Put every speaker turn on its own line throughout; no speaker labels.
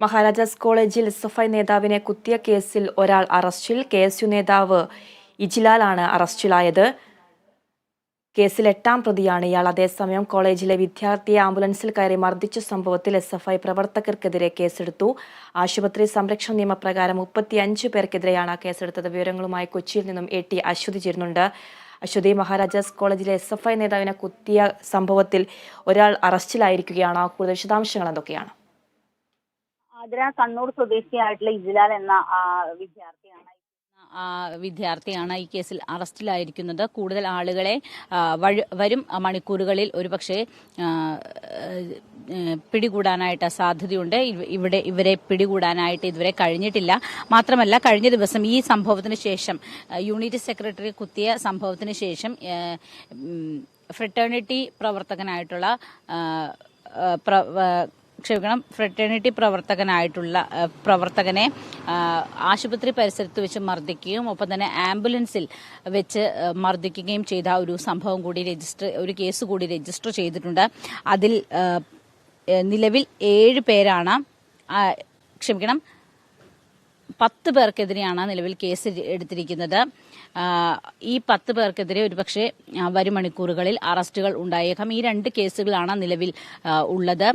മഹാരാജാസ് കോളേജിൽ S F I നേതാവിനെ കുത്തിയ കേസിൽ ഒരാൾ അറസ്റ്റിൽ. കെ എസ് യു നേതാവ് ഇജിലാലാണ് അറസ്റ്റിലായത്. കേസിൽ എട്ടാം പ്രതിയാണ് ഇയാൾ. അതേസമയം കോളേജിലെ വിദ്യാർത്ഥിയെ ആംബുലൻസിൽ കയറി മർദ്ദിച്ച സംഭവത്തിൽ എസ് എഫ് ഐ പ്രവർത്തകർക്കെതിരെ കേസെടുത്തു. ആശുപത്രി സംരക്ഷണ നിയമപ്രകാരം മുപ്പത്തിയഞ്ച് പേർക്കെതിരെയാണ് കേസെടുത്തത്. വിവരങ്ങളുമായി കൊച്ചിയിൽ നിന്നും എ ടി അശ്വതി ചേരുന്നുണ്ട്. അശ്വതി മഹാരാജാസ് കോളേജിലെ എസ് എഫ് ഐ നേതാവിനെ കുത്തിയ സംഭവത്തിൽ ഒരാൾ അറസ്റ്റിലായിരിക്കുകയാണ്. കൂടുതൽ വിശദാംശങ്ങൾ എന്തൊക്കെയാണ്?
ആതിര കണ്ണൂർ സ്വദേശിയായിട്ടുള്ള ഇജിലാൽ എന്ന വിദ്യാർത്ഥിയാണ്.
വിദ്യാർത്ഥിയാണ് ഈ കേസിൽ അറസ്റ്റിലായിരിക്കുന്നത്. കൂടുതൽ ആളുകളെ വരും മണിക്കൂറുകളിൽ ഒരുപക്ഷെ പിടികൂടാനായിട്ട് സാധ്യതയുണ്ട്. ഇവിടെ ഇവരെ പിടികൂടാനായിട്ട് ഇതുവരെ കഴിഞ്ഞിട്ടില്ല. മാത്രമല്ല കഴിഞ്ഞ ദിവസം ഈ സംഭവത്തിന് ശേഷം യൂണിറ്റ് സെക്രട്ടറി കുത്തിയ സംഭവത്തിന് ശേഷം ഫ്രട്ടേണിറ്റി പ്രവർത്തകനായിട്ടുള്ള ക്ഷമിക്കണം ഫ്രട്ടേണിറ്റി പ്രവർത്തകനായിട്ടുള്ള പ്രവർത്തകനെ ആശുപത്രി പരിസരത്ത് വെച്ച് മർദ്ദിക്കുകയും ഒപ്പം തന്നെ ആംബുലൻസിൽ വെച്ച് മർദ്ദിക്കുകയും ചെയ്ത ഒരു സംഭവം കൂടി രജിസ്റ്റർ ഒരു കേസ് കൂടി രജിസ്റ്റർ ചെയ്തിട്ടുണ്ട്. അതിൽ നിലവിൽ ഏഴ് പേരാണ് ക്ഷമിക്കണം പത്ത് പേർക്കെതിരെയാണ് നിലവിൽ കേസ് എടുത്തിരിക്കുന്നത്. ഈ പത്ത് പേർക്കെതിരെ ഒരുപക്ഷെ വരും മണിക്കൂറുകളിൽ അറസ്റ്റുകൾ ഉണ്ടായേക്കാം. ഈ രണ്ട് കേസുകളാണ് നിലവിൽ ഉള്ളത്.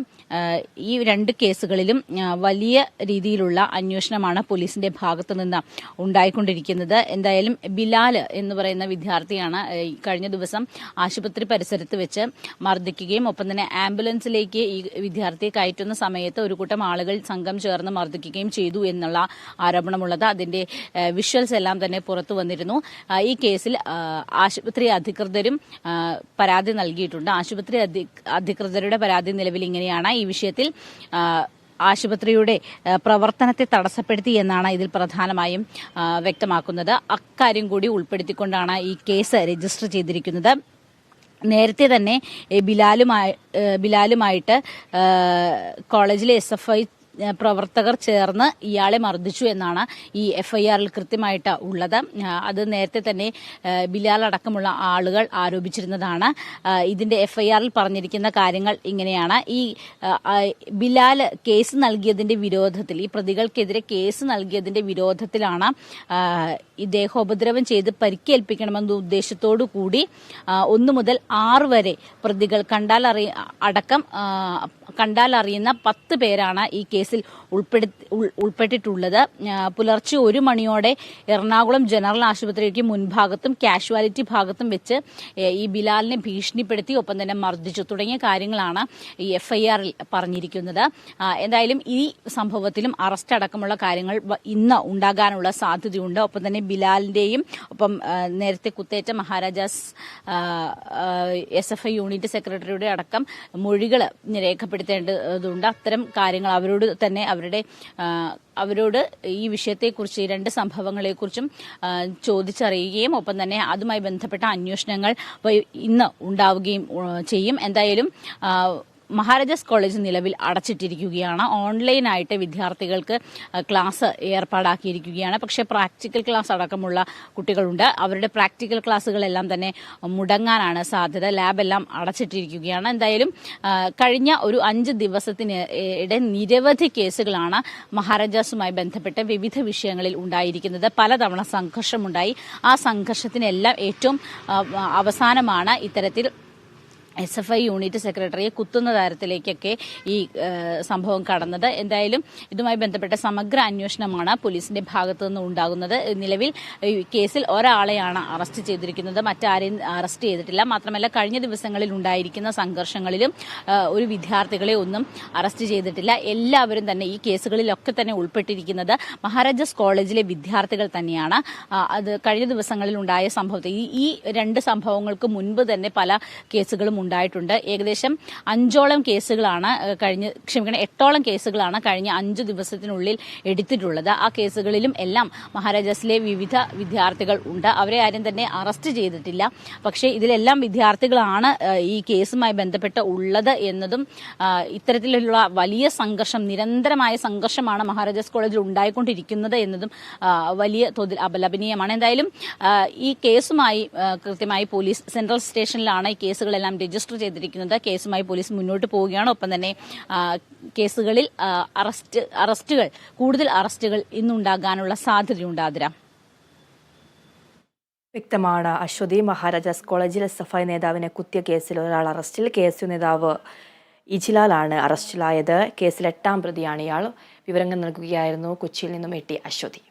ഈ രണ്ട് കേസുകളിലും വലിയ രീതിയിലുള്ള അന്വേഷണമാണ് പോലീസിന്റെ ഭാഗത്തു നിന്ന് ഉണ്ടായിക്കൊണ്ടിരിക്കുന്നത്. എന്തായാലും ബിലാൽ എന്ന് പറയുന്ന വിദ്യാർത്ഥിയാണ് കഴിഞ്ഞ ദിവസം ആശുപത്രി പരിസരത്ത് വെച്ച് മർദ്ദിക്കുകയും ഒപ്പം തന്നെ ആംബുലൻസിലേക്ക് ഈ വിദ്യാർത്ഥിയെ കയറ്റുന്ന സമയത്ത് ഒരു കൂട്ടം ആളുകൾ സംഘം ചേർന്ന് മർദ്ദിക്കുകയും ചെയ്തു എന്നുള്ള ആരോപണമുള്ളത്. അതിന്റെ വിഷ്വൽസ് എല്ലാം തന്നെ പുറത്തു വന്നിരുന്നു. ഈ കേസിൽ ആശുപത്രി അധികൃതരും പരാതി നൽകിയിട്ടുണ്ട്. ആശുപത്രി അധികൃതരുടെ പരാതി നിലവിൽ ഇങ്ങനെയാണ്. ഈ വിഷയത്തിൽ ആശുപത്രിയുടെ പ്രവർത്തനത്തെ തടസ്സപ്പെടുത്തി എന്നാണ് ഇതിൽ പ്രധാനമായും വ്യക്തമാക്കുന്നത്. അക്കാര്യം കൂടി ഉൾപ്പെടുത്തിക്കൊണ്ടാണ് ഈ കേസ് രജിസ്റ്റർ ചെയ്തിരിക്കുന്നത്. നേരത്തെ തന്നെ ബിലാലുമായി ബിലാലുമായിട്ട് കോളേജിലെ എസ് എഫ് ഐ പ്രവർത്തകർ ചേർന്ന് ഇയാളെ മർദ്ദിച്ചു എന്നാണ് ഈ എഫ്ഐആറിൽ കൃത്യമായിട്ട് ഉള്ളത്. അത് നേരത്തെ തന്നെ ബിലാൽ അടക്കമുള്ള ആളുകൾ ആരോപിച്ചിരുന്നതാണ്. ഇതിന്റെ എഫ്ഐആറിൽ പറഞ്ഞിരിക്കുന്ന കാര്യങ്ങൾ ഇങ്ങനെയാണ്. ഈ ബിലാൽ കേസ് നൽകിയതിന്റെ വിരോധത്തിൽ ഈ പ്രതികൾക്കെതിരെ കേസ് നൽകിയതിന്റെ വിരോധത്തിലാണ് ദേഹോപദ്രവം ചെയ്ത് പരിക്കേൽപ്പിക്കണമെന്ന ഉദ്ദേശത്തോടു കൂടി ഒന്നു മുതൽ ആറ് വരെ പ്രതികൾ കണ്ടാൽ അടക്കം കണ്ടാൽ അറിയുന്ന പത്ത് പേരാണ് ഈ കേസിൽ ഉൾപ്പെടുത്തി ഉൾപ്പെട്ടിട്ടുള്ളത്. പുലർച്ചെ ഒരു മണിയോടെ എറണാകുളം ജനറൽ ആശുപത്രിക്ക് മുൻഭാഗത്തും കാഷ്വാലിറ്റി ഭാഗത്തും വെച്ച് ഈ ബിലാലിനെ ഭീഷണിപ്പെടുത്തി ഒപ്പം തന്നെ മർദ്ദിച്ചു. തുടങ്ങിയ കാര്യങ്ങളാണ് ഈ എഫ്ഐആറിൽ പറഞ്ഞിരിക്കുന്നത്. എന്തായാലും ഈ സംഭവത്തിലും അറസ്റ്റ് അടക്കമുള്ള കാര്യങ്ങൾ ഇന്ന് ഉണ്ടാകാനുള്ള സാധ്യതയുണ്ട്. ഒപ്പം തന്നെ ബിലാലിന്റെയും ഒപ്പം നേരത്തെ കുത്തേറ്റ Maharajas S F I unit സെക്രട്ടറിയുടെ അടക്കം മൊഴികൾ രേഖപ്പെടുത്തേണ്ടതുണ്ട് അത്തരം കാര്യങ്ങൾ അവരോട് തന്നെ അവരുടെ അവരോട് ഈ വിഷയത്തെക്കുറിച്ച് രണ്ട് സംഭവങ്ങളെക്കുറിച്ചും ചോദിച്ചറിയുകയും ഒപ്പം തന്നെ അതുമായി ബന്ധപ്പെട്ട അന്വേഷണങ്ങൾ ഇന്ന് ഉണ്ടാവുകയും ചെയ്യും. എന്തായാലും മഹാരാജാസ് കോളേജ് നിലവിൽ അടച്ചിട്ടിരിക്കുകയാണ്. ഓൺലൈനായിട്ട് വിദ്യാർത്ഥികൾക്ക് ക്ലാസ് ഏർപ്പാടാക്കിയിരിക്കുകയാണ്. പക്ഷേ പ്രാക്ടിക്കൽ ക്ലാസ് അടക്കമുള്ള കുട്ടികളുണ്ട്. അവരുടെ പ്രാക്ടിക്കൽ ക്ലാസ്സുകളെല്ലാം തന്നെ മുടങ്ങാനാണ് സാധ്യത. ലാബെല്ലാം അടച്ചിട്ടിരിക്കുകയാണ്. എന്തായാലും കഴിഞ്ഞ ഒരു അഞ്ച് ദിവസത്തിന് ഇടെ നിരവധി കേസുകളാണ് മഹാരാജാസുമായി ബന്ധപ്പെട്ട് വിവിധ വിഷയങ്ങളിൽ ഉണ്ടായിരിക്കുന്നത്. പലതവണ സംഘർഷമുണ്ടായി. ആ സംഘർഷത്തിനെല്ലാം ഏറ്റവും അവസാനമാണ് ഇത്തരത്തിൽ എസ് എഫ് ഐ യൂണിറ്റ് സെക്രട്ടറിയെ കുത്തുന്ന തരത്തിലേക്കൊക്കെ ഈ സംഭവം കടന്നത്. എന്തായാലും ഇതുമായി ബന്ധപ്പെട്ട സമഗ്ര അന്വേഷണമാണ് പോലീസിന്റെ ഭാഗത്തു നിന്ന് ഉണ്ടാകുന്നത്. നിലവിൽ കേസിൽ ഒരാളെയാണ് അറസ്റ്റ് ചെയ്തിരിക്കുന്നത്. മറ്റാരെയും അറസ്റ്റ് ചെയ്തിട്ടില്ല. മാത്രമല്ല കഴിഞ്ഞ ദിവസങ്ങളിൽ ഉണ്ടായിരിക്കുന്ന സംഘർഷങ്ങളിലും ഒരു വിദ്യാർത്ഥികളെ ഒന്നും അറസ്റ്റ് ചെയ്തിട്ടില്ല. എല്ലാവരും തന്നെ ഈ കേസുകളിലൊക്കെ തന്നെ ഉൾപ്പെട്ടിരിക്കുന്നത് മഹാരാജാസ് കോളേജിലെ വിദ്യാർത്ഥികൾ തന്നെയാണ്. അത് കഴിഞ്ഞ ദിവസങ്ങളിൽ ഉണ്ടായ സംഭവത്തിൽ ഈ ഈ രണ്ട് സംഭവങ്ങൾക്ക് മുൻപ് തന്നെ പല കേസുകളും ഉണ്ടായിട്ടുണ്ട്. ഏകദേശം അഞ്ചോളം കേസുകളാണ് കഴിഞ്ഞ ക്ഷമിക്കണം എട്ടോളം കേസുകളാണ് കഴിഞ്ഞ അഞ്ച് ദിവസത്തിനുള്ളിൽ എടുത്തിട്ടുള്ളത്. ആ കേസുകളിലും എല്ലാം മഹാരാജാസിലെ വിവിധ വിദ്യാർത്ഥികൾ ഉണ്ട്. അവരെ ആരും തന്നെ അറസ്റ്റ് ചെയ്തിട്ടില്ല. പക്ഷേ ഇതിലെല്ലാം വിദ്യാർത്ഥികളാണ് ഈ കേസുമായി ബന്ധപ്പെട്ട് ഉള്ളത് എന്നതും ഇത്തരത്തിലുള്ള വലിയ സംഘർഷം നിരന്തരമായ സംഘർഷമാണ് മഹാരാജാസ് കോളേജിൽ ഉണ്ടായിക്കൊണ്ടിരിക്കുന്നത് എന്നതും വലിയ തോതിൽ അപലപനീയമാണ്. എന്തായാലും ഈ കേസുമായി കൃത്യമായി പോലീസ് സെൻട്രൽ സ്റ്റേഷനിലാണ് ഈ കേസുകളെല്ലാം രജിസ്റ്റർ ചെയ്തിരിക്കുന്നത് കേസുമായി പോലീസ് മുന്നോട്ട് പോവുകയാണ്. ഒപ്പം തന്നെ കേസുകളിൽ അറസ്റ്റ് അറസ്റ്റുകൾ കൂടുതൽ അറസ്റ്റുകൾ ഇന്നുണ്ടാകാനുള്ള സാധ്യതയുണ്ട് ആതിര.
വ്യക്തമാണ്. അശ്വതി മഹാരാജാസ് കോളേജിൽ എസ് എഫ് ഐ നേതാവിനെ കുത്തിയ കേസിൽ ഒരാൾ അറസ്റ്റിൽ. കെ എസ് യു നേതാവ് ഇജിലാലാണ് അറസ്റ്റിലായത്. കേസിൽ എട്ടാം പ്രതിയാണ് ഇയാൾ. വിവരങ്ങൾ നൽകുകയായിരുന്നു കൊച്ചിയിൽ നിന്നും എട്ടി അശ്വതി.